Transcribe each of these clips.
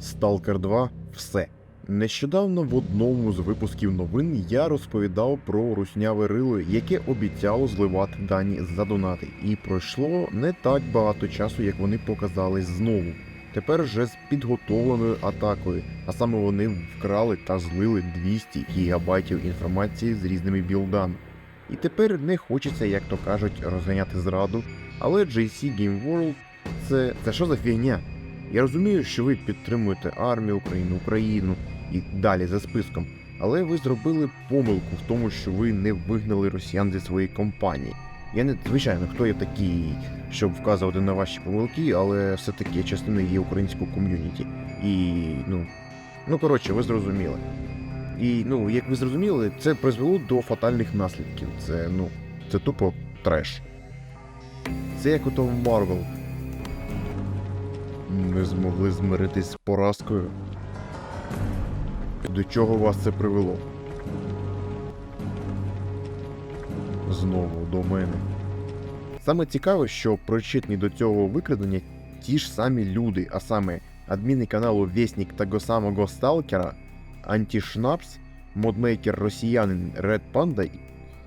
Stalker 2 все. Нещодавно в одному з випусків новин я розповідав про русняве рило, яке обіцяло зливати дані за донати, і пройшло не так багато часу, як вони показались знову. Тепер вже з підготовленою атакою, а саме вони вкрали та злили 200 гігабайтів інформації з різними білдами. І тепер не хочеться, як то кажуть, розганяти зраду, але JC Game World це, це що за фігня? Я розумію, що ви підтримуєте армію України, Україну і далі за списком, але ви зробили помилку в тому, що ви не вигнали росіян зі своєї компанії. Я не звичайно, хто я такий, щоб вказувати на ваші помилки, але все-таки я частиною є українського ком'юніті. І ну, ну коротше, ви зрозуміли. І ну, як ви зрозуміли, це призвело до фатальних наслідків. Це ну, це тупо треш. Це як ото в Марвел. Не змогли змиритись з поразкою. До чого вас це привело? Знову до мене. Саме цікаве, що причетні до цього викрадення ті ж самі люди, а саме адміни каналу Вєснік того самого Сталкера, Антішнапс, модмейкер росіянин Red Panda,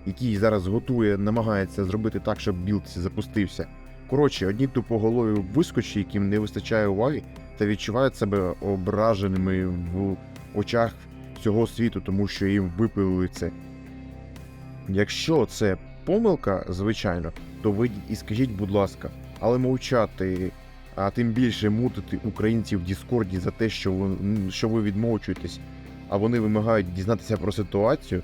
який зараз готує, намагається зробити так, щоб білд запустився. Коротше, одні тупоголові вискочі, яким не вистачає уваги, та відчувають себе ображеними в очах всього світу, тому що їм випилили це. Якщо це помилка, звичайно, то вийдіть і скажіть, будь ласка, але мовчати, а тим більше мутити українців в Діскорді за те, що ви, що ви відмовчуєтесь, а вони вимагають дізнатися про ситуацію,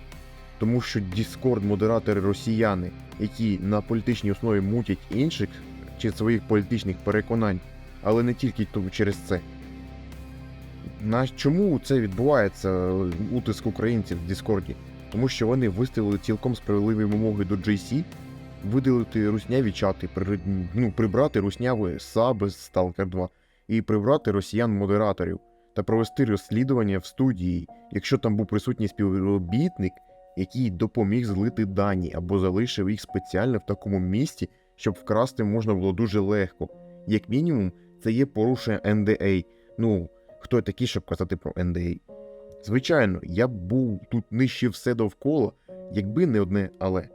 тому що Діскорд модератори росіяни, які на політичній основі мутять інших чи своїх політичних переконань, але не тільки через це. На чому це відбувається е, утиск українців в Діскорді? Тому що вони виставили цілком справедливі вимоги до JC, видалити русняві чати, при, ну, прибрати русняві саби з Stalker 2 і прибрати росіян-модераторів та провести розслідування в студії, якщо там був присутній співробітник, який допоміг злити дані або залишив їх спеціально в такому місці, щоб вкрасти можна було дуже легко. Як мінімум, це є порушення NDA. Ну, хто такий, щоб казати про NDA? Звичайно, я б був тут нижче все довкола, якби не одне але.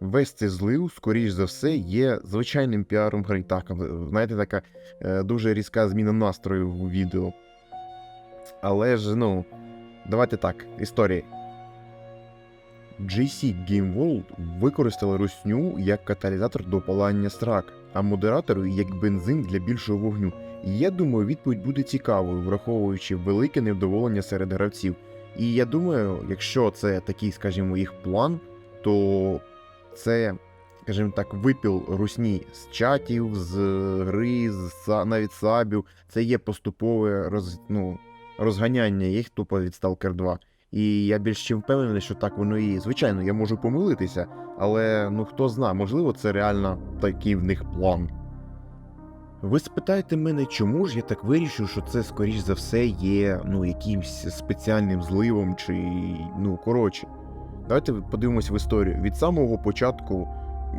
Весь цей злив, скоріш за все, є звичайним піаром гри. Так, знаєте, така е, дуже різка зміна настрою в відео. Але ж, ну, давайте так, історія. GC Game World використали русню як каталізатор до палання срак, а модератори як бензин для більшого вогню. І я думаю, відповідь буде цікавою, враховуючи велике невдоволення серед гравців. І я думаю, якщо це такий, скажімо, їх план, то це, скажімо так, випіл русні з чатів, з гри, з навіть сабів. Це є поступове роз, ну, розганяння їх тупо від Stalker 2. І я більш чим впевнений, що так воно і. Звичайно, я можу помилитися, але ну хто зна, можливо, це реально такий в них план. Ви спитаєте мене, чому ж я так вирішив, що це, скоріш за все, є ну, якимсь спеціальним зливом чи. ну, коротше. Давайте подивимось в історію. Від самого початку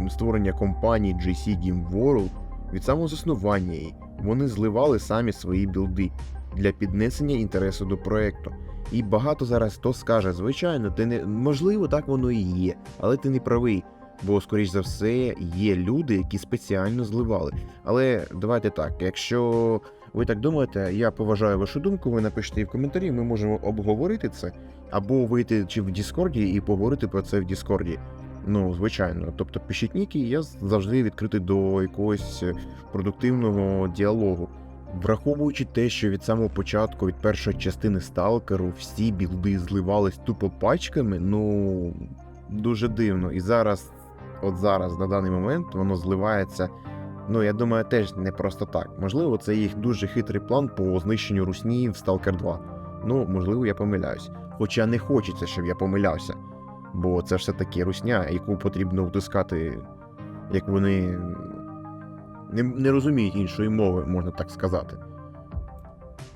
створення компанії GC Game World, від самого заснування вони зливали самі свої білди для піднесення інтересу до проекту. І багато зараз хто скаже, звичайно, ти не можливо, так воно і є, але ти не правий. Бо, скоріш за все, є люди, які спеціально зливали. Але давайте так, якщо ви так думаєте, я поважаю вашу думку, ви напишіть її в коментарі, ми можемо обговорити це, або вийти чи в Діскорді і поговорити про це в Діскорді. Ну, звичайно. Тобто пишіть ніки, я завжди відкритий до якогось е, продуктивного діалогу. Враховуючи те, що від самого початку, від першої частини сталкеру, всі білди зливались тупо пачками, ну дуже дивно. І зараз, от зараз, на даний момент, воно зливається. Ну, я думаю, теж не просто так. Можливо, це їх дуже хитрий план по знищенню русні в Stalker 2. Ну, можливо, я помиляюсь. Хоча не хочеться, щоб я помилявся. Бо це все таки русня, яку потрібно втискати, як вони не, не розуміють іншої мови, можна так сказати.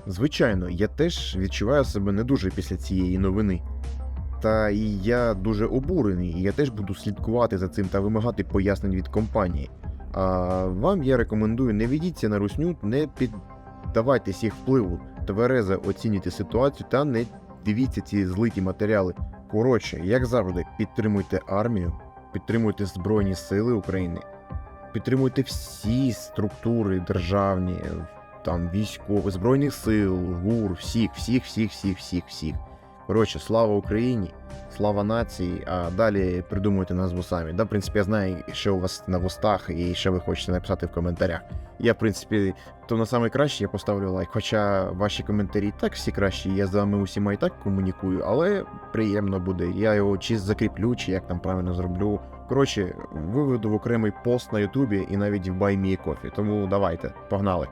Звичайно, я теж відчуваю себе не дуже після цієї новини. Та і я дуже обурений, і я теж буду слідкувати за цим та вимагати пояснень від компанії. А вам я рекомендую не ведіться на русню, не під. піддавайтесь їх впливу, тверезо оцінюйте ситуацію та не дивіться ці злиті матеріали. Коротше, як завжди, підтримуйте армію, підтримуйте Збройні Сили України, підтримуйте всі структури державні, там військові, Збройних сил, ГУР, всіх, всіх, всіх, всіх, всіх, всіх. Коротше, слава Україні, слава нації, а далі придумуйте назву самі. Да, в принципі, я знаю, що у вас на вустах і що ви хочете написати в коментарях. Я, в принципі, то на саме краще я поставлю лайк. Хоча ваші коментарі так всі кращі, я з вами усіма і так комунікую, але приємно буде. Я його чи закріплю, чи як там правильно зроблю. Коротше, виведу в окремий пост на Ютубі і навіть в Баймі Кофі. Тому давайте, погнали.